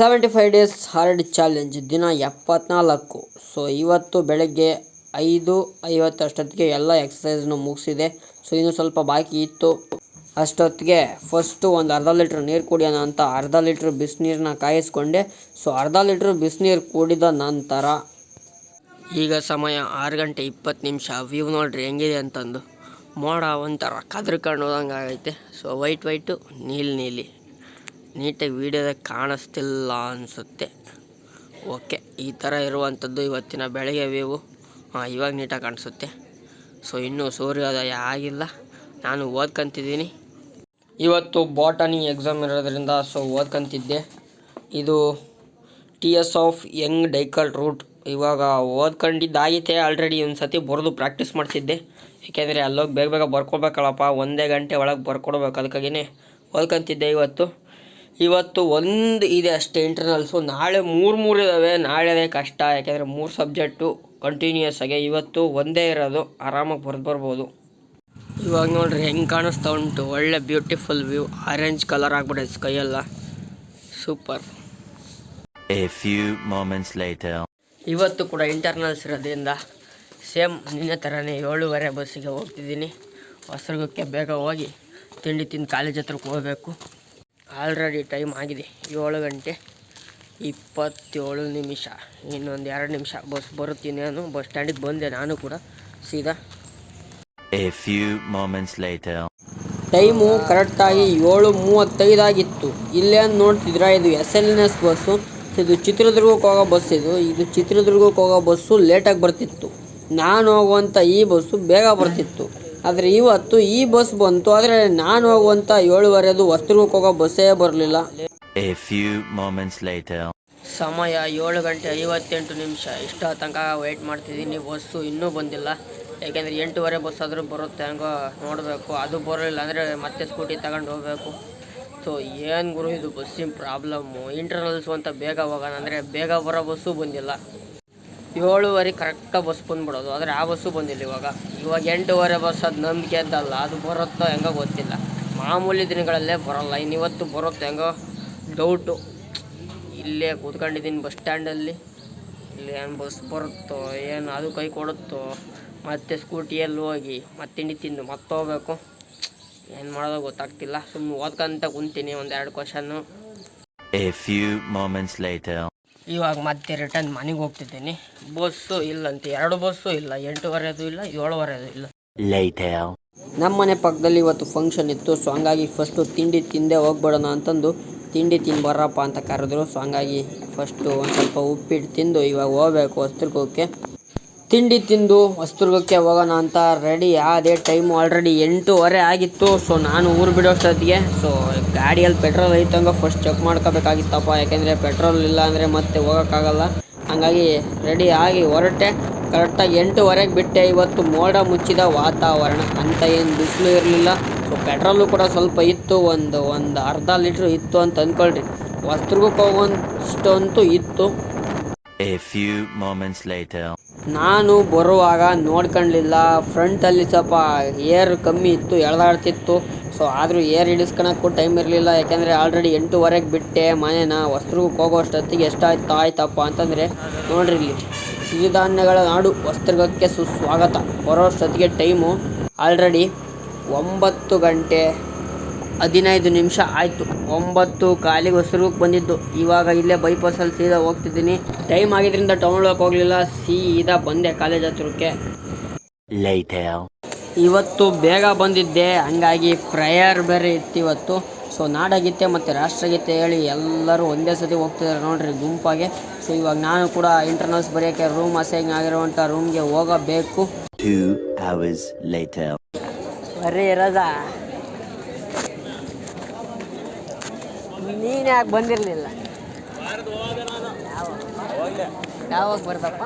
Seventy five days hard challenge ದಿನ ಎಪ್ಪತ್ನಾಲ್ಕು. So ಇವತ್ತು ಬೆಳಗ್ಗೆ ಐದು ಐವತ್ತಷ್ಟೊತ್ತಿಗೆ ಎಲ್ಲ ಎಕ್ಸಸೈಸ್ನು ಮುಗಿಸಿದೆ. ಸೊ ಇನ್ನೂ ಸ್ವಲ್ಪ ಬಾಕಿ ಇತ್ತು. ಅಷ್ಟೊತ್ತಿಗೆ ಫಸ್ಟು ಒಂದು ಅರ್ಧ ಲೀಟ್ರ್ ನೀರು ಕುಡಿಯೋಣ ಅಂತ ಅರ್ಧ ಲೀಟ್ರ್ ಬಿಸಿನೀರನ್ನ ಕಾಯಿಸ್ಕೊಂಡೆ. ಸೊ ಅರ್ಧ ಲೀಟ್ರ್ ಬಿಸಿನೀರು ಕುಡಿದ ನಂತರ ಈಗ ಸಮಯ ಆರು ಗಂಟೆ ಇಪ್ಪತ್ತು ನಿಮಿಷ. ವ್ಯೂ ನೋಡ್ರಿ ಹೆಂಗಿದೆ ಅಂತಂದು. ಮೋಡ ಒಂಥರ ಕದ್ರಕೊಂಡು ಹೋದಂಗೆ ಆಗೈತೆ ಸೊ ವೈಟ್ ವೈಟು ನೀಲಿ ನೀಲಿ. ನೀಟಾಗಿ ವೀಡಿಯೋದಾಗ ಕಾಣಿಸ್ತಿಲ್ಲ ಅನಿಸುತ್ತೆ. ಓಕೆ ಈ ಥರ ಇರುವಂಥದ್ದು ಇವತ್ತಿನ ಬೆಳಗ್ಗೆ ವ್ಯೂ ಹಾಂ, ಇವಾಗ ನೀಟಾಗಿ ಕಾಣಿಸುತ್ತೆ. ಸೊ ಇನ್ನೂ ಸೂರ್ಯೋದಯ ಆಗಿಲ್ಲ. ನಾನು ಓದ್ಕಂತಿದ್ದೀನಿ. ಇವತ್ತು ಬಾಟನಿ ಎಕ್ಸಾಮ್ ಇರೋದ್ರಿಂದ ಸೊ ಓದ್ಕಂತಿದ್ದೆ. ಇದು T S of young dicot root ಇವಾಗ ಓದ್ಕೊಂಡಿದ್ದಾಗಿತ್ತೆ ಆಲ್ರೆಡಿ ಒಂದು ಸತಿ ಬರೆದು ಪ್ರಾಕ್ಟೀಸ್ ಮಾಡ್ತಿದ್ದೆ. ಏಕೆಂದರೆ ಅಲ್ಲೋಗಿ ಬೇಗ ಬೇಗ ಬರ್ಕೊಬೇಕಲ್ಲಪ್ಪ. ಒಂದೇ ಗಂಟೆ ಒಳಗೆ ಬರ್ಕೊಡ್ಬೇಕು. ಅದಕ್ಕಾಗಿಯೇ ಓದ್ಕೊಂತಿದ್ದೆ ಇವತ್ತು. ಇವತ್ತು ಒಂದು ಇದೆ ಅಷ್ಟೇ ಇಂಟರ್ನಲ್ಸು ನಾಳೆ ಮೂರು ಮೂರು ಇದ್ದಾವೆ ನಾಳೆದೇ ಕಷ್ಟ. ಯಾಕೆಂದರೆ ಮೂರು ಸಬ್ಜೆಕ್ಟು ಕಂಟಿನ್ಯೂಯಸ್ ಆಗಿ ಇವತ್ತು ಒಂದೇ ಇರೋದು. ಆರಾಮಾಗಿ ಬರೆದು ಬರ್ಬೋದು. ಇವಾಗ ನೋಡ್ರಿ ಹೆಂಗೆ ಕಾಣಿಸ್ತಾ ಉಂಟು. ಒಳ್ಳೆ ಬ್ಯೂಟಿಫುಲ್ ವ್ಯೂ ಆರೆಂಜ್ ಕಲರ್ ಆಗ್ಬಿಟ್ಟೈತೆ ಕೈಯೆಲ್ಲ super a few moments later ಇವತ್ತು ಕೂಡ ಇಂಟರ್ನಲ್ಸ್ ಇರೋದ್ರಿಂದ ಸೇಮ್ ನಿನ್ನೆ ಥರನೇ ಏಳುವರೆ ಬಸ್ಸಿಗೆ ಹೋಗ್ತಿದ್ದೀನಿ. ಹೊಸರ್ಗಕ್ಕೆ ಬೇಗ ಹೋಗಿ ತಿಂಡಿ ತಿಂದು ಕಾಲೇಜ್ ಹತ್ರಕ್ಕೆ ಹೋಗಬೇಕು. ಆಲ್ರೆಡಿ ಟೈಮ್ ಆಗಿದೆ. ಏಳು ಗಂಟೆ ಇಪ್ಪತ್ತೇಳು ನಿಮಿಷ. ಇನ್ನೊಂದು ಎರಡು ನಿಮಿಷ ಬಸ್ ಬರುತ್ತೀನಿ ನಾನು. ಬಸ್ ಸ್ಟ್ಯಾಂಡಿಗೆ ಬಂದೆ ನಾನು ಕೂಡ. ಸೀದಾ. A few moments later time ಕರೆಕ್ಟಾಗಿ ಏಳು ಮೂವತ್ತೈದಾಗಿತ್ತು ಇಲ್ಲೇ ನೋಡ್ತಿದ್ರ? ಇದು S L N S bus ಇದು ಚಿತ್ರದುರ್ಗಕ್ಕೆ ಹೋಗೋ ಬಸ್ ಇದು. ಇದು ಚಿತ್ರದುರ್ಗಕ್ಕೆ ಹೋಗೋ ಬಸ್ಸು ಲೇಟಾಗಿ ಬರ್ತಿತ್ತು. ನಾನು ಹೋಗುವಂಥ ಈ ಬಸ್ಸು ಬೇಗ ಬರ್ತಿತ್ತು. ಆದರೆ ಇವತ್ತು ಈ ಬಸ್ ಬಂತು ಆದರೆ ನಾನು ಹೋಗುವಂಥ ಏಳುವರೆದು ವಸ್ತ್ರಕ್ಕೆ ಹೋಗೋ ಬಸ್ಸೇ ಬರಲಿಲ್ಲ. A few moments later. ಸಮಯ ಏಳು ಗಂಟೆ ಐವತ್ತೆಂಟು ನಿಮಿಷ. ಇಷ್ಟ ತನಕ ವೆಯ್ಟ್ ಮಾಡ್ತಿದ್ದೀನಿ ಬಸ್ಸು ಇನ್ನೂ ಬಂದಿಲ್ಲ. ಯಾಕೆಂದರೆ ಎಂಟೂವರೆ ಬಸ್ ಆದರೂ ಬರುತ್ತೆ ಹಂಗೋ ನೋಡಬೇಕು. ಅದು ಬರಲಿಲ್ಲ ಅಂದರೆ ಮತ್ತೆ ಸ್ಕೂಟಿ ತಗೊಂಡು ಹೋಗಬೇಕು. ಸೊ ಏನು ಗುರು ಇದು ಬಸ್ಸಿನ ಪ್ರಾಬ್ಲಮ್ಮು ಇಂಟರ್ನಲ್ಸು ಅಂತ ಬೇಗ ಹೋಗೋಣ ಅಂದರೆ ಬೇಗ ಬರೋ ಬಸ್ಸು ಬಂದಿಲ್ಲ. ಏಳುವರೆ ಕರೆಕ್ಟಾಗಿ ಬಸ್ ಬಂದ್ಬಿಡೋದು. ಆದರೆ ಆ ಬಸ್ಸು ಬಂದಿಲ್ಲ ಇವಾಗ. ಇವಾಗ ಎಂಟೂವರೆ ಬಸ್ ಅದು ನಂಬಿಕೆ ಅಂತಲ್ಲ ಅದು ಬರುತ್ತೋ ಹೆಂಗೋ ಗೊತ್ತಿಲ್ಲ. ಮಾಮೂಲಿ ದಿನಗಳಲ್ಲೇ ಬರೋಲ್ಲ. ಇನ್ನು ಇವತ್ತು ಬರುತ್ತೆ ಹೆಂಗೋ ಡೌಟು ಇಲ್ಲೇ ಕೂತ್ಕೊಂಡಿದ್ದೀನಿ ಬಸ್ ಸ್ಟ್ಯಾಂಡಲ್ಲಿ ಇಲ್ಲಿ ಏನು ಬಸ್ ಬರುತ್ತೋ, ಏನು ಅದು ಕೈ ಕೊಡುತ್ತೋ, ಮತ್ತೆ ಸ್ಕೂಟಿಯಲ್ಲಿ ಹೋಗಿ, ಮತ್ತೆ ತಿಂಡಿ ತಿಂದು, ಮತ್ತೆ ಹೋಗ್ಬೇಕು. ಏನು ಮಾಡೋದೋ ಗೊತ್ತಾಗ್ತಿಲ್ಲ. ಸುಮ್ಮನೆ ಓದ್ಕೊಂತ ಕುಂತೀನಿ ಒಂದೆರಡು ಕ್ವಶನ್ನು ಇವಾಗ ಮತ್ತೆ ರಿಟರ್ನ್ ಮನೆಗೆ ಹೋಗ್ತಿದ್ದೀನಿ. ಬಸ್ಸು ಇಲ್ಲಂತೆ ಎರಡು ಬಸ್ಸು ಇಲ್ಲ ಎಂಟೂವರೆದು ಇಲ್ಲ ಏಳುವರೆದು ಇಲ್ಲ. ನಮ್ಮ ಮನೆ ಪಕ್ಕದಲ್ಲಿ ಇವತ್ತು ಫಂಕ್ಷನ್ ಇತ್ತು ಸೊ ಹಂಗಾಗಿ ಫಸ್ಟು ತಿಂಡಿ ತಿಂದೆ ಹೋಗ್ಬಿಡೋಣ ಅಂತಂದು ತಿಂಡಿ ತಿಂದು ಬರಪ್ಪ ಅಂತ ಕರೆದ್ರು. ಸೊ ಹಂಗಾಗಿ ಫಸ್ಟು ಒಂದು ಸ್ವಲ್ಪ ಉಪ್ಪಿಟ್ಟು ತಿಂದು ಇವಾಗ ಹೋಗ್ಬೇಕು ಹೊಸ್ದುರ್ಗಕ್ಕೆ ತಿಂಡಿ ತಿಂದು ಹೊಸದುರ್ಗಕ್ಕೆ ಹೋಗೋಣ ಅಂತ ರೆಡಿ ಅದೇ ಟೈಮು ಆಲ್ರೆಡಿ ಎಂಟೂವರೆ ಆಗಿತ್ತು. ಸೊ ನಾನು ಊರು ಬಿಡೋಷ್ಟೊತ್ತಿಗೆ ಸೊ ಗಾಡಿಯಲ್ಲಿ ಪೆಟ್ರೋಲ್ ಐತಂಗ ಫಸ್ಟ್ ಚೆಕ್ ಮಾಡ್ಕೋಬೇಕಾಗಿತ್ತಪ್ಪ. ಯಾಕೆಂದರೆ ಪೆಟ್ರೋಲ್ ಇಲ್ಲ ಅಂದರೆ ಮತ್ತೆ ಹೋಗೋಕ್ಕಾಗಲ್ಲ. ಹಾಗಾಗಿ ರೆಡಿ ಆಗಿ ಹೊರಟೆ. ಕರೆಕ್ಟಾಗಿ ಎಂಟೂವರೆಗೆ ಬಿಟ್ಟೆ. ಇವತ್ತು ಮೋಡ ಮುಚ್ಚಿದ ವಾತಾವರಣ. ಅಂತ ಏನು ಬಿಸಿಲು ಇರಲಿಲ್ಲ. ಸೊ ಪೆಟ್ರೋಲು ಕೂಡ ಸ್ವಲ್ಪ ಇತ್ತು. ಒಂದು ಒಂದು ಅರ್ಧ ಲೀಟ್ರ್ ಇತ್ತು ಅಂತ ಅಂದ್ಕೊಳ್ರಿ ಹೊಸದುರ್ಗಕ್ಕೆ ಹೋಗುವಷ್ಟಂತೂ ಇತ್ತು. A few moments later. ನಾನು ಬರುವಾಗ ನೋಡ್ಕೊಳ್ಳಿಲ್ಲ ಫ್ರಂಟಲ್ಲಿ ಸ್ವಲ್ಪ ಏರ್ ಕಮ್ಮಿ ಇತ್ತು, ಎಳ್ದಾಡ್ತಿತ್ತು. ಸೊ ಆದರೂ ಏರ್ ಹಿಡಿಸ್ಕೊಳಕ್ಕೂ ಟೈಮ್ ಇರಲಿಲ್ಲ. ಯಾಕೆಂದರೆ ಆಲ್ರೆಡಿ ಎಂಟೂವರೆಗೆ ಬಿಟ್ಟೆ. ಮನೇನ ಹೋಗೋ ಹೋಗೋಷ್ಟೊತ್ತಿಗೆ ಎಷ್ಟಾಯ್ತು, ಆಯ್ತಪ್ಪ ಅಂತಂದರೆ ನೋಡ್ರಿ ಇಲ್ಲಿ. ಸಿರಿಧಾನ್ಯಗಳ ನಾಡು ವಸ್ತ್ರಗಕ್ಕೆ ಸುಸ್ವಾಗತ. ಬರೋಷ್ಟೊತ್ತಿಗೆ ಟೈಮು ಆಲ್ರೆಡಿ ಒಂಬತ್ತು ಗಂಟೆ. ಹದಿನೈದು ನಿಮಿಷ ಆಯಿತು. ಒಂಬತ್ತು ಕಾಲಿಗೆ ಹೊಸದುರ್ಗಕ್ಕೆ ಬಂದಿದ್ದು. ಇವಾಗ ಇಲ್ಲೇ ಬೈಪಾಸಲ್ಲಿ ಸೀದಾ ಹೋಗ್ತಿದ್ದೀನಿ. ಟೈಮ್ ಆಗಿದ್ರಿಂದ ಟೌನ್ ಒಳಗೆ ಹೋಗಲಿಲ್ಲ. ಸೀದಾ ಬಂದೆ ಕಾಲೇಜ್ ಹತ್ರಕ್ಕೆ. ಇವತ್ತು ಬೇಗ ಬಂದಿದ್ದೆ. ಹಂಗಾಗಿ ಪ್ರೇಯರ್ ಬೇರೆ ಇತ್ತು ಇವತ್ತು. ಸೊ ನಾಡಗೀತೆ ಮತ್ತು ರಾಷ್ಟ್ರಗೀತೆ ಹೇಳಿ ಎಲ್ಲರೂ ಒಂದೇ ಸತಿ ಹೋಗ್ತಿದ್ದಾರೆ ನೋಡ್ರಿ ಗುಂಪಾಗೆ. ಸೊ ಇವಾಗ ನಾನು ಕೂಡ ಇಂಟರ್ನಲ್ಸ್ ಬರೆಯೋಕ್ಕೆ ರೂಮ್ ಅಸೈನ್ ಆಗಿರುವಂಥ ರೂಮ್ಗೆ ಹೋಗಬೇಕು Two hours later. ಬರ್ರಿ ರಜಾ ನೀನು ಯಾಕೆ ಬಂದಿರಲಿಲ್ಲ. ಯಾವಾಗ ಬರ್ದಪ್ಪ?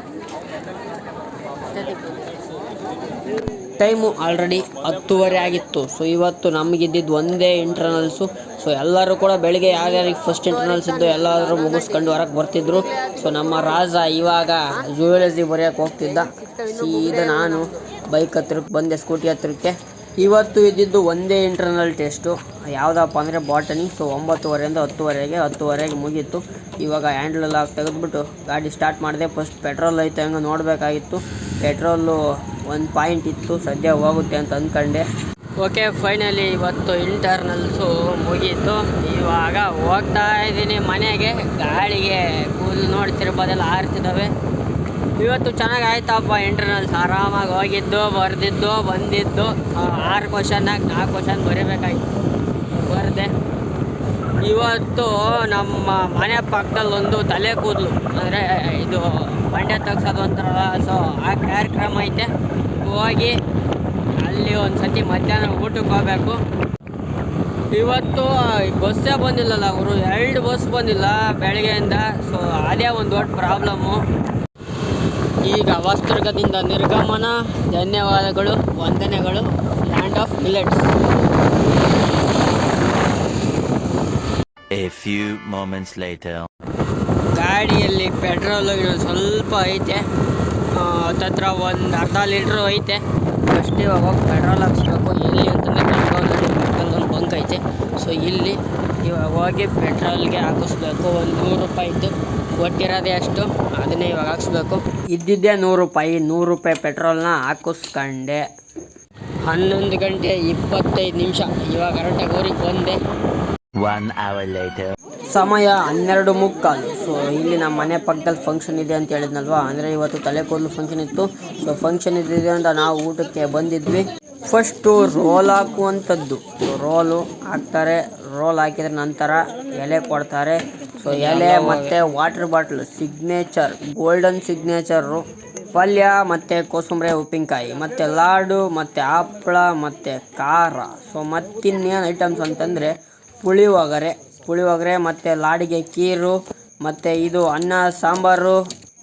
ಟೈಮು ಆಲ್ರೆಡಿ ಹತ್ತುವರೆ ಆಗಿತ್ತು. ಸೊ ಇವತ್ತು ನಮಗಿದ್ದಿದ್ದು ಒಂದೇ ಇಂಟರ್ನಲ್ಸು ಸೊ ಎಲ್ಲರೂ ಕೂಡ ಬೆಳಿಗ್ಗೆ ಯಾರ್ಯಾರಿಗೆ ಫಸ್ಟ್ ಇಂಟರ್ನಲ್ಸ್ ಇದ್ದು ಎಲ್ಲರೂ ಮುಗಿಸ್ಕೊಂಡು ಹೊರಗೆ ಬರ್ತಿದ್ರು. ಸೊ ನಮ್ಮ ರಾಜ ಇವಾಗ ಜುವೆಲರ್ಸಿಗೆ ಬರೆಯೋಕೆ ಹೋಗ್ತಿದ್ದ. ಸೀದಾ ನಾನು ಬೈಕ್ ಹತ್ರಕ್ಕೆ ಬಂದೆ ಸ್ಕೂಟಿ ಹತ್ರಕ್ಕೆ. ಇವತ್ತು ಇದ್ದಿದ್ದು ಒಂದೇ ಇಂಟರ್ನಲ್ ಟೆಸ್ಟು ಯಾವುದಪ್ಪ ಅಂದರೆ ಬಾಟನಿ ಸೊ ಒಂಬತ್ತುವರೆಯಿಂದ ಹತ್ತುವರೆಗೆ ಹತ್ತುವರೆಗೆ ಮುಗೀತು. ಇವಾಗ ಹ್ಯಾಂಡ್ಲೆಲ್ಲ ತೆಗೆದುಬಿಟ್ಟು ಗಾಡಿ ಸ್ಟಾರ್ಟ್ ಮಾಡಿದೆ. ಫಸ್ಟ್ ಪೆಟ್ರೋಲ್ ಐತೆ ಹಂಗೆ ನೋಡಬೇಕಾಗಿತ್ತು. ಪೆಟ್ರೋಲು ಒಂದು ಪಾಯಿಂಟ್ ಇತ್ತು, ಸದ್ಯ ಹೋಗುತ್ತೆ ಅಂತ ಅಂದ್ಕೊಂಡೆ ಓಕೆ ಫೈನಲಿ ಇವತ್ತು ಇಂಟರ್ನಲ್ಸು ಮುಗೀತು. ಇವಾಗ ಹೋಗ್ತಾ ಇದ್ದೀನಿ ಮನೆಗೆ. ಗಾಳಿಗೆ ಕೂದಲು ನೋಡ್ತಿರ್ಬೋದೆಲ್ಲ ಆರ್ತಿದ್ದಾವೆ ಇವತ್ತು ಚೆನ್ನಾಗಿ ಆಯ್ತಪ್ಪ ಇಂಟರ್ನಲ್ಸ್ ಆರಾಮಾಗಿ ಹೋಗಿದ್ದು, ಬರೆದಿದ್ದು, ಬಂದಿದ್ದು. ಆರು ಕ್ವಶನ್ನಾಗ ನಾಲ್ಕು ಕ್ವಶನ್ ಬರೀಬೇಕಾಯ್ತು. ಬರೆದೆ. ಇವತ್ತು ನಮ್ಮ ಮನೆ ಪಕ್ಕದಲ್ಲಿ ಒಂದು ತಲೆ ಕೂದಲು. ಅಂದರೆ, ಇದು ಬಂಡೆ ತೆಗ್ಸೋದು ಅಂತಾರಲ್ಲ ಸೊ ಆ ಕಾರ್ಯಕ್ರಮ ಐತೆ. ಹೋಗಿ ಅಲ್ಲಿ ಒಂದು ಸತಿ ಮಧ್ಯಾಹ್ನ ಊಟಕ್ಕೆ ಹೋಗಬೇಕು. ಇವತ್ತು ಬಸ್ಸೇ ಬಂದಿಲ್ಲಲ್ಲ ಅವರು ಎರಡು ಬಸ್ ಬಂದಿಲ್ಲ ಬೆಳಗ್ಗೆಯಿಂದ. ಸೊ ಅದೇ ಒಂದು ದೊಡ್ಡ ಪ್ರಾಬ್ಲಮ್ಮು ಈಗ ವಸ್ತ್ರಗದಿಂದ ನಿರ್ಗಮನ. ಧನ್ಯವಾದಗಳು ವಂದನೆಗಳು. Land of millets a few moments later. ಗಾಡಿಯಲ್ಲಿ ಪೆಟ್ರೋಲ್ ಇನ್ನೊಂದು ಸ್ವಲ್ಪ ಐತೆ. ತತ್ರ ಹತ್ತತ್ರ ಒಂದು ಅರ್ಧ ಲೀಟ್ರು ಐತೆ. ಫಸ್ಟ್ ಇವಾಗ ಹೋಗಿ ಪೆಟ್ರೋಲ್ ಹಾಕ್ಸ್ಬೇಕು. ಎಲ್ಲಿ ಪೆಟ್ರೋಲ್ ಪಕ್ಕದಲ್ಲಿ ಬಂಕ್ ಐತೆ. ಸೊ ಇಲ್ಲಿ ಇವಾಗ ಹೋಗಿ ಪೆಟ್ರೋಲ್ಗೆ ಹಾಕಿಸ್ಬೇಕು. ಒಂದು ನೂರು ರೂಪಾಯಿದ್ದು ಕೊಟ್ಟಿರೋದೇ ಅಷ್ಟು. ಅದನ್ನೇ ಇವಾಗ ಹಾಕ್ಸ್ಬೇಕು. ಇದ್ದಿದ್ದೇ ನೂರು ರೂಪಾಯಿ ನೂರು ರೂಪಾಯಿ ಪೆಟ್ರೋಲ್ನ ಹಾಕಿಸ್ಕೊಂಡೆ. ಹನ್ನೊಂದು ಗಂಟೆ ಇಪ್ಪತ್ತೈದು ನಿಮಿಷ. ಇವಾಗ ಕರೆಕ್ಟಾಗಿ ಊರಿಗೆ ಬಂದೆ. ಸಮಯ ಹನ್ನೆರಡು ಮುಕ್ಕಾಲು. ಸೊ ಇಲ್ಲಿ ನಮ್ಮ ಮನೆ ಪಕ್ಕದಲ್ಲಿ ಫಂಕ್ಷನ್ ಇದೆ ಅಂತ ಹೇಳಿದ್ನಲ್ವಾ? ಅಂದರೆ ಇವತ್ತು ತಲೆ ಕೂದಲು ಫಂಕ್ಷನ್ ಇತ್ತು. ಸೊ ಫಂಕ್ಷನ್ ಇದ್ದಿದೆ ಅಂತ ನಾವು ಊಟಕ್ಕೆ ಬಂದಿದ್ವಿ. ಫಸ್ಟು ರೋಲ್ ಹಾಕುವಂಥದ್ದು. ರೋಲು ಹಾಕ್ತಾರೆ. ರೋಲ್ ಹಾಕಿದ ನಂತರ ಎಲೆ ಕೊಡ್ತಾರೆ. ಸೊ ಎಲೆ ಮತ್ತು water bottle signature golden signature ಪಲ್ಯ ಮತ್ತು ಕೋಸಂಬರಿ ಉಪ್ಪಿನಕಾಯಿ ಮತ್ತು ಲಾಡು ಮತ್ತು ಹಪ್ಪಳ ಮತ್ತು ಖಾರ. ಸೊ ಮತ್ತಿನ್ನೇನು ಐಟಮ್ಸ್ ಅಂತಂದರೆ ಪುಳಿಯೋಗರೆ ಪುಳಿಯೋಗರೆ ಮತ್ತು ಲಾಡಿಗೆ ಕೀರು ಮತ್ತು ಇದು ಅನ್ನ ಸಾಂಬಾರು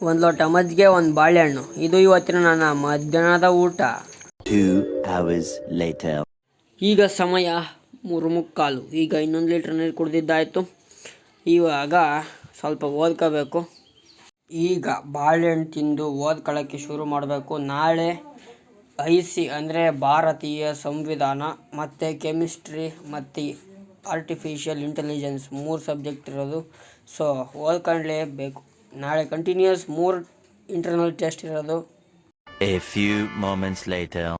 ಒಂದು ಲೋಟ ಮಜ್ಜಿಗೆ ಒಂದು ಬಾಳೆಹಣ್ಣು. ಇದು ಇವತ್ತಿನ ನನ್ನ ಮಧ್ಯಾಹ್ನದ ಊಟ. ಈಗ ಸಮಯ ಮೂರು ಮುಕ್ಕಾಲು. ಈಗ ಇನ್ನೊಂದು ಲೀಟ್ರ್ ನೀರು ಕುಡ್ದಿದ್ದಾಯಿತು. ಇವಾಗ ಸ್ವಲ್ಪ ಓದ್ಕೋಬೇಕು. ಈಗ ಬಾಳೆಹಣ್ಣು ತಿಂದು ಓದ್ಕೊಳ್ಳೋಕ್ಕೆ ಶುರು ಮಾಡಬೇಕು. ನಾಳೆ ಐ ಸಿ ಅಂದರೆ ಭಾರತೀಯ ಸಂವಿಧಾನ ಮತ್ತು ಕೆಮಿಸ್ಟ್ರಿ ಮತ್ತು ಆರ್ಟಿಫಿಷಿಯಲ್ ಇಂಟೆಲಿಜೆನ್ಸ್ ಮೂರು ಸಬ್ಜೆಕ್ಟ್ ಇರೋದು. ಸೊ ಓದ್ಕೊಳ್ಳೇಬೇಕು. ನಾಳೆ ಕಂಟಿನ್ಯೂಸ್ ಮೂರು ಇಂಟರ್ನಲ್ ಟೆಸ್ಟ್ ಇರೋದು. A few.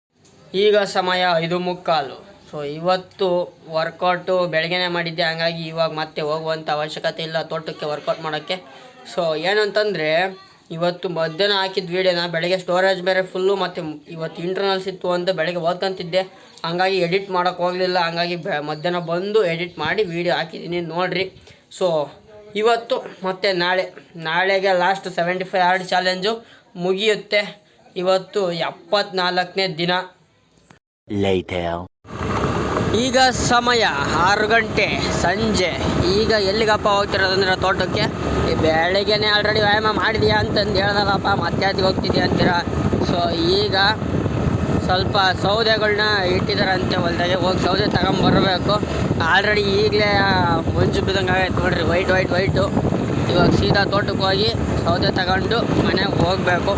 ಈಗ ಸಮಯ ಐದು ಮುಕ್ಕಾಲು. ಸೊ ಇವತ್ತು ವರ್ಕೌಟು ಬೆಳಗ್ಗೆನೇ ಮಾಡಿದ್ದೆ, ಹಂಗಾಗಿ ಇವಾಗ ಮತ್ತೆ ಹೋಗುವಂಥ ಅವಶ್ಯಕತೆ ಇಲ್ಲ ತೋಟಕ್ಕೆ ವರ್ಕೌಟ್ ಮಾಡೋಕ್ಕೆ. ಸೊ ಏನಂತಂದರೆ, ಇವತ್ತು ಮಧ್ಯಾಹ್ನ ಹಾಕಿದ ವೀಡಿಯೋನ ಬೆಳಗ್ಗೆ ಸ್ಟೋರೇಜ್ ಬೇರೆ ಫುಲ್ಲು ಮತ್ತು ಇವತ್ತು ಇಂಟರ್ನಲ್ಸ್ ಇತ್ತು ಅಂತ ಬೆಳಗ್ಗೆ ಓದ್ಕೊಂತಿದ್ದೆ. ಹಂಗಾಗಿ ಎಡಿಟ್ ಮಾಡೋಕ್ಕೆ ಹೋಗಲಿಲ್ಲ, ಹಂಗಾಗಿ ಮಧ್ಯಾಹ್ನ ಬಂದು ಎಡಿಟ್ ಮಾಡಿ ವೀಡಿಯೋ ಹಾಕಿದ್ದೀನಿ ನೋಡಿರಿ. ಸೊ ಇವತ್ತು ಮತ್ತು ನಾಳೆ, ನಾಳೆಗೆ last seventy five hard challenge ಮುಗಿಯುತ್ತೆ. ಇವತ್ತು ಎಪ್ಪತ್ನಾಲ್ಕನೇ ದಿನ. ಈಗ ಸಮಯ ಆರು ಗಂಟೆ, ಸಂಜೆ. ಈಗ ಎಲ್ಲಿಗಪ್ಪ ಹೋಗ್ತಿರೋದಂದ್ರೆ ತೋಟಕ್ಕೆ? ಈ ಬೆಳಗ್ಗೆನೆ ಆಲ್ರೆಡಿ ವ್ಯಾಯಾಮ ಮಾಡಿದ್ಯಾ ಅಂತಂದು ಹೇಳ್ದಲ್ಲಪ್ಪ, ಮತ್ತೆ ಹೋಗ್ತಿದ್ಯಾ ಅಂತೀರ? ಸೊ ಈಗ ಸ್ವಲ್ಪ ಸೌದೆಗಳನ್ನ ಇಟ್ಟಿದ್ದಾರಂತೆ ಹೊಲ್ದಾಗೆ, ಹೋಗಿ ಸೌದೆ ತಗೊಂಬರ್ಬೇಕು. ಆಲ್ರೆಡಿ ಈಗಲೇ ಮಂಜು ಬಿದ್ದಂಗೆ ಆಗೈತೆ ನೋಡ್ರಿ ವೈಟ್ ವೈಟ್ ವೈಟು ಇವಾಗ ಸೀದಾ ತೋಟಕ್ಕೆ ಹೋಗಿ ಸೌದೆ ತಗೊಂಡು ಮನೆಗೆ ಹೋಗಬೇಕು.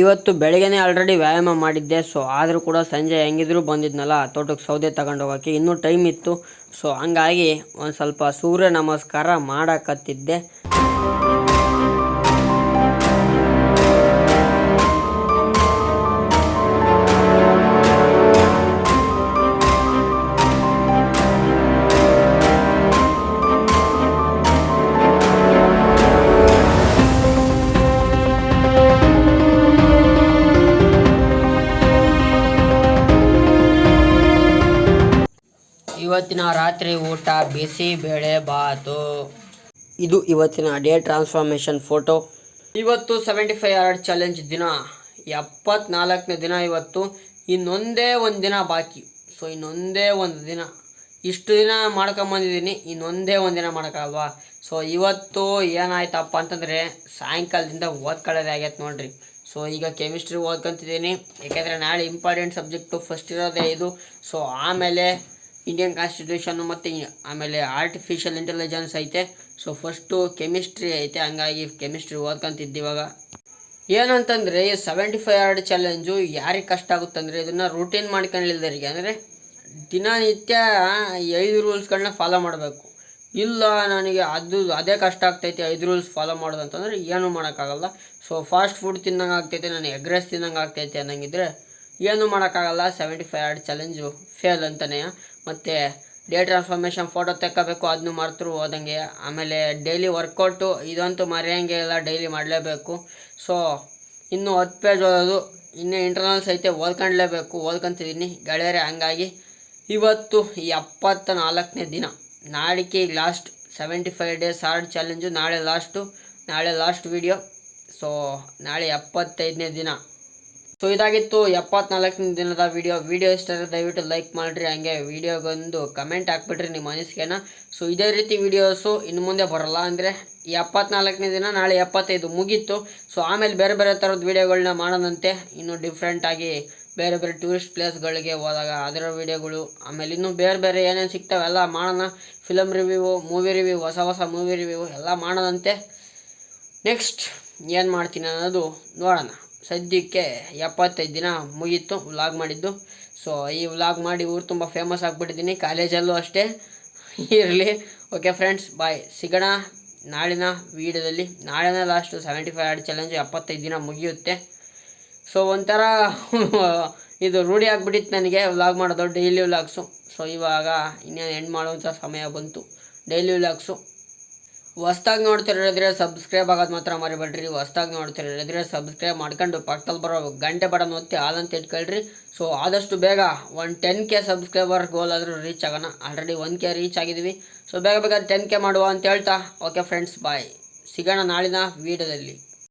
ಇವತ್ತು ಬೆಳಗ್ಗೆನೆ ಆಲ್ರೆಡಿ ವ್ಯಾಯಾಮ ಮಾಡಿದ್ದೆ ಸೊ ಆದರೂ ಕೂಡ ಸಂಜೆ ಹೆಂಗಿದ್ರು ಬಂದಿದ್ನಲ್ಲ ತೋಟಕ್ಕೆ ಸೌದೆ ತಗೊಂಡು ಹೋಗೋಕ್ಕೆ ಇನ್ನೂ ಟೈಮ್ ಇತ್ತು. ಸೊ ಹಂಗಾಗಿ ಒಂದು ಸ್ವಲ್ಪ ಸೂರ್ಯ ನಮಸ್ಕಾರ ಮಾಡಕತ್ತಿದ್ದೆ. ಇವತ್ತಿನ ರಾತ್ರಿ ಊಟ ಬಿಸಿ ಬೇಳೆ ಬಾತು. ಇದು ಇವತ್ತಿನ ಡೇ ಟ್ರಾನ್ಸ್ಫಾರ್ಮೇಷನ್ ಫೋಟೋ. ಇವತ್ತು ಸೆವೆಂಟಿ ಫೈವ್ ಅವರ್ ಚಾಲೆಂಜ್ ದಿನ. ಎಪ್ಪತ್ನಾಲ್ಕನೇ ದಿನ ಇವತ್ತು. ಇನ್ನೊಂದೇ ಒಂದು ದಿನ ಬಾಕಿ. ಸೊ ಇನ್ನೊಂದೇ ಒಂದು ದಿನ. ಇಷ್ಟು ದಿನ ಮಾಡ್ಕೊಂಬಂದಿದ್ದೀನಿ ಇನ್ನೊಂದೇ ಒಂದು ದಿನ ಮಾಡೋಕ್ಕಲ್ವಾ ಸೊ ಇವತ್ತು ಏನಾಯ್ತಪ್ಪ ಅಂತಂದರೆ ಸಾಯಂಕಾಲದಿಂದ ಓದ್ಕೊಳ್ಳೋದೇ ಆಗೈತೆ ನೋಡ್ರಿ. ಸೊ ಈಗ ಕೆಮಿಸ್ಟ್ರಿ ಓದ್ಕೊತಿದ್ದೀನಿ. ಯಾಕೆಂದರೆ ನಾಳೆ ಇಂಪಾರ್ಟೆಂಟ್ ಸಬ್ಜೆಕ್ಟು ಫಸ್ಟ್ ಇರೋದೇ ಇದು. ಸೊ ಆಮೇಲೆ ಇಂಡಿಯನ್ ಕಾನ್ಸ್ಟಿಟ್ಯೂಷನ್ ಮತ್ತು ಆಮೇಲೆ ಆರ್ಟಿಫಿಷಿಯಲ್ ಇಂಟೆಲಿಜೆನ್ಸ್ ಐತೆ. ಸೊ ಫಸ್ಟು ಕೆಮಿಸ್ಟ್ರಿ ಐತೆ. ಹಂಗಾಗಿ ಕೆಮಿಸ್ಟ್ರಿ ಓದ್ಕೊಂತಿದ್ದು ಇವಾಗ. ಏನಂತಂದರೆ ಸೆವೆಂಟಿ ಫೈವ್ ಹಾರ್ಡ್ ಚಾಲೆಂಜು ಯಾರಿಗೆ ಕಷ್ಟ ಆಗುತ್ತಂದರೆ, ಇದನ್ನು ರೂಟೀನ್ ಮಾಡ್ಕೊಂಡಿಲ್ದರಿಗೆ ಅಂದರೆ, ದಿನನಿತ್ಯ ಐದು ರೂಲ್ಸ್ಗಳನ್ನ ಫಾಲೋ ಮಾಡಬೇಕು. ಇಲ್ಲ, ನನಗೆ ಅದು, ಅದೇ ಕಷ್ಟ ಆಗ್ತೈತೆ, ಐದು ರೂಲ್ಸ್ ಫಾಲೋ ಮಾಡೋದು ಅಂತಂದರೆ ಏನೂ ಮಾಡೋಕ್ಕಾಗಲ್ಲ. ಸೊ ಫಾಸ್ಟ್ ಫುಡ್ ತಿನ್ನಂಗೆ ಆಗ್ತೈತೆ, ನಾನು ಎಗ್ ರೈಸ್ ತಿನ್ನಂಗೆ ಆಗ್ತೈತೆ ಅನ್ನಂಗಿದ್ರೆ, ಏನೂ ಮಾಡೋಕ್ಕಾಗಲ್ಲ. Seventy five hard challenge fail ಅಂತಲೇ ಮತ್ತು ಡೇ ಟ್ರಾನ್ಸ್ಫಾರ್ಮೇಷನ್ ಫೋಟೋ ತೆಕ್ಕೋಬೇಕು ಅದನ್ನು ಮರೆತರು ಹೋದಂಗೆ. ಆಮೇಲೆ ಡೈಲಿ ವರ್ಕೌಟು ಇದಂತೂ ಮರೆಯೋಂಗೆ ಇಲ್ಲ ಡೈಲಿ ಮಾಡಲೇಬೇಕು. ಸೊ ಇನ್ನೂ ಹತ್ತು ಪೇಜ್ ಓದೋದು, ಇನ್ನೂ ಇಂಟರ್ನಲ್ಸ್ ಐತೆ ಓದ್ಕೊಂಡ್ಲೇಬೇಕು. ಓದ್ಕೊಂತಿದ್ದೀನಿ, ಗೆಳೆಯರೆ, ಹಂಗಾಗಿ ಇವತ್ತು ಎಪ್ಪತ್ತ ನಾಲ್ಕನೇ ದಿನ. ನಾಳಿಕೆ last seventy five days hard challenge ನಾಳೆ ಲಾಸ್ಟು ನಾಳೆ ಲಾಸ್ಟ್ ವಿಡಿಯೋ ಸೊ ನಾಳೆ ಎಪ್ಪತ್ತೈದನೇ ದಿನ. ಸೊ ಇದಾಗಿತ್ತು ಎಪ್ಪತ್ನಾಲ್ಕನೇ ದಿನದ ವಿಡಿಯೋ ವಿಡಿಯೋ ಇಷ್ಟ ಆದರೆ ದಯವಿಟ್ಟು ಲೈಕ್ ಮಾಡಿರಿ. ಹಂಗೆ ವಿಡಿಯೋಗೊಂದು ಕಮೆಂಟ್ ಹಾಕ್ಬಿಟ್ರಿ ನಿಮ್ಮ ಅನಿಸಿಕೆನ. ಸೊ ಇದೇ ರೀತಿ ವಿಡಿಯೋಸು ಇನ್ನು ಮುಂದೆ ಬರೋಲ್ಲ ಅಂದರೆ ಎಪ್ಪತ್ನಾಲ್ಕನೇ ದಿನ, ನಾಳೆ ಎಪ್ಪತ್ತೈದು ಮುಗೀತು. ಸೊ ಆಮೇಲೆ ಬೇರೆ ಬೇರೆ ಥರದ ವಿಡಿಯೋಗಳನ್ನ ಮಾಡೋದಂತೆ ಇನ್ನು ಡಿಫ್ರೆಂಟಾಗಿ ಬೇರೆ ಬೇರೆ ಟೂರಿಸ್ಟ್ ಪ್ಲೇಸ್ಗಳಿಗೆ ಹೋದಾಗ ಅದರ ವಿಡಿಯೋಗಳು ಆಮೇಲೆ ಇನ್ನೂ ಬೇರೆ ಬೇರೆ ಏನೇನು ಸಿಗ್ತಾವೆ ಎಲ್ಲ ಮಾಡೋಣ. ಫಿಲಮ್ ರಿವ್ಯೂ ಮೂವಿ ರಿವ್ಯೂ ಹೊಸ ಹೊಸ ಮೂವಿ ರಿವ್ಯೂ ಎಲ್ಲ ಮಾಡೋದಂತೆ ನೆಕ್ಸ್ಟ್ ಏನು ಮಾಡ್ತೀನಿ ಅನ್ನೋದು ನೋಡೋಣ. ಸದ್ಯಕ್ಕೆ ಎಪ್ಪತ್ತೈದು ದಿನ ಮುಗೀತು ವ್ಲಾಗ್ ಮಾಡಿದ್ದು. ಸೊ ಈ ವ್ಲಾಗ್ ಮಾಡಿ ಊರು ತುಂಬ ಫೇಮಸ್ ಆಗಿಬಿಟ್ಟಿದ್ದೀನಿ. ಕಾಲೇಜಲ್ಲೂ ಅಷ್ಟೇ. ಇರಲಿ. ಓಕೆ ಫ್ರೆಂಡ್ಸ್ ಬಾಯ್ ಸಿಗೋಣ ನಾಳಿನ ವೀಡಿಯೋದಲ್ಲಿ. ನಾಳೆನ last seventy five hard challenge ಎಪ್ಪತ್ತೈದು ದಿನ ಮುಗಿಯುತ್ತೆ. ಸೊ ಒಂಥರ ಇದು ರೂಢಿ ಆಗಿಬಿಟ್ಟಿತ್ತು ನನಗೆ ವ್ಲಾಗ್ ಮಾಡೋದು ಡೈಲಿ ವ್ಲಾಗ್ಸು ಸೊ ಇವಾಗ ಇನ್ನೇನು ಎಂಡ್ ಮಾಡುವಂಥ ಸಮಯ ಬಂತು. ಡೈಲಿ ವ್ಲಾಗ್ಸು ಹೊಸ್ದಾಗಿ ನೋಡ್ತಿರೋದ್ರೆ ಸಬ್ಸ್ಕ್ರೈಬ್ ಆಗೋದು ಮಾತ್ರ ಮರಿಬೇಡ್ರಿ. ಹೊಸ್ದಾಗಿ ನೋಡ್ತಿರೋದ್ರೆ ಸಬ್ಸ್ಕ್ರೈಬ್ ಮಾಡ್ಕೊಂಡು ಪಕ್ಕದಲ್ಲಿ ಬರೋ ಗಂಟೆ ಬಟನ್ ಒತ್ತಿ ಅಂತ ಇಟ್ಕೊಳ್ರಿ. ಸೊ ಆದಷ್ಟು ಬೇಗ one ten K subscriber goal ಆದರೂ ರೀಚ್ ಆಗೋಣ. ಆಲ್ರೆಡಿ ಒನ್ ಕೆ ರೀಚ್ ಆಗಿದ್ವಿ. ಸೊ ಬೇಗ ಬೇಗ ಟೆನ್ ಕೆ ಮಾಡುವ ಅಂತ ಹೇಳ್ತಾ. ಓಕೆ ಫ್ರೆಂಡ್ಸ್ ಬಾಯ್ ಸಿಗೋಣ ನಾಳಿನ ವೀಡಿಯೋದಲ್ಲಿ